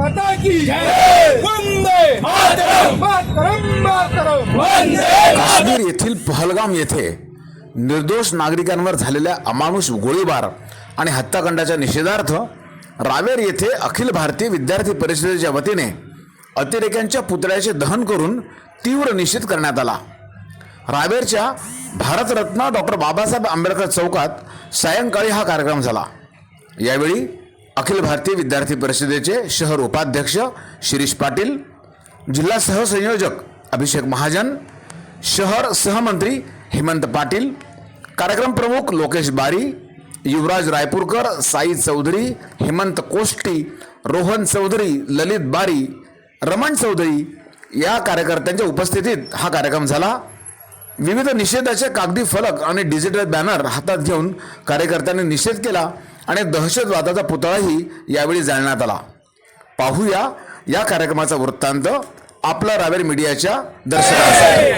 माता की वंदे मातरम! मातरम काश्मीर येथील पहलगाम येथे निर्दोष नागरिकांवर झालेल्या अमानुष गोळीबार आणि हत्याकांडाच्या निषेधार्थ रावेर येथे अखिल भारतीय विद्यार्थी परिषदेच्या वतीने अतिरेक्यांच्या पुतळ्याचे दहन करून तीव्र निषेध करण्यात आला. रावेरच्या भारतरत्न डॉक्टर बाबासाहेब आंबेडकर चौकात सायंकाळी हा कार्यक्रम झाला. यावेळी अखिल भारतीय विद्यार्थी परिषदेचे शहर उपाध्यक्ष शिरीष पाटील जिल्हा सहसंयोजक अभिषेक महाजन शहर सहमंत्री हेमंत पाटील कार्यक्रम प्रमुख लोकेश बारी युवराज रायपूरकर साई चौधरी हेमंत कोष्टी रोहन चौधरी ललित बारी रमण चौधरी या कार्यकर्त्यांच्या उपस्थितीत हा कार्यक्रम झाला. विविध निषेधाचे कागदी फलक आणि डिजिटल बॅनर हातात घेऊन कार्यकर्त्यांनी निषेध केला. आणि दहशतवादाचा पुतळाही यावेळी जाळण्यात आला. पाहूया या कार्यक्रमाचा वृत्तांत आपला रावेर मीडियाच्या दर्शनासाठी.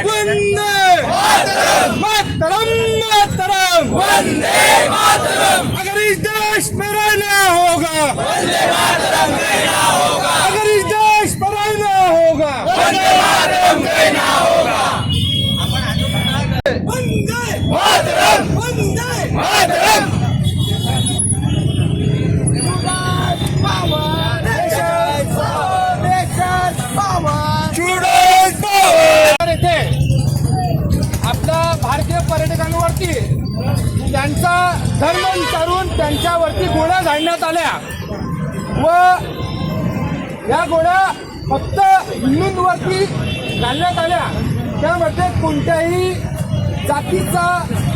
पर्यटकांवरती. त्यांचा धर्म विचारून त्यांच्यावरती गोळ्या झाडण्यात आल्या. व या गोळ्या फक्त हिंदूंवरती घालण्यात आल्या. त्यामध्ये कोणत्याही जातीचा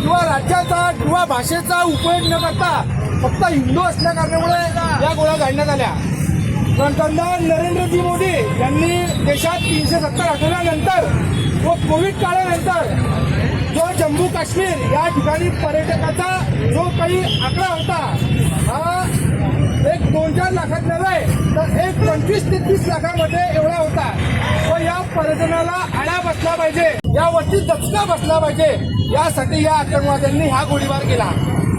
किंवा राज्याचा किंवा भाषेचा उपयोग न करता फक्त हिंदू असल्या कारणामुळे या गोळ्या घालण्यात आल्या. पंतप्रधान नरेंद्रजी मोदी यांनी देशात तीनशे सत्तर आठवड्यानंतर व कोविड काळानंतर जम्मू काश्मीर या ठिकाणी पर्यटकाचा जो काही आकडा होता हा एक दोन चार लाखात नव्हे तर एक पंचवीस ते तीस लाखामध्ये एवढा होता. व या पर्यटनाला आळा बसला पाहिजे यावरती दचका बसला पाहिजे यासाठी या आतंकवाद्यांनी हा गोळीबार केला.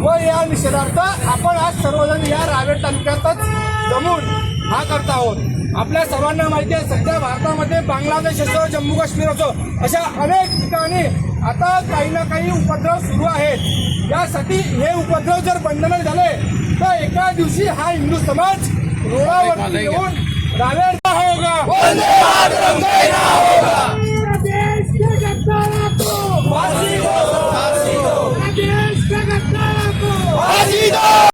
व या निषेधार्थ आपण आज सर्वजण या रावेर तालुक्यातच जमून हा करत आहोत. आपल्या सर्वांना माहिती आहे सध्या भारतामध्ये बांगलादेश असो जम्मू काश्मीर असो अशा अनेक ठिकाणी आता काही ना काही उपद्रव सुरू आहेत. यासाठी हे उपद्रव जर बंद नाही झाले तर एका दिवशी हा हिंदू समाज रोडावरती येऊन रावेर होगा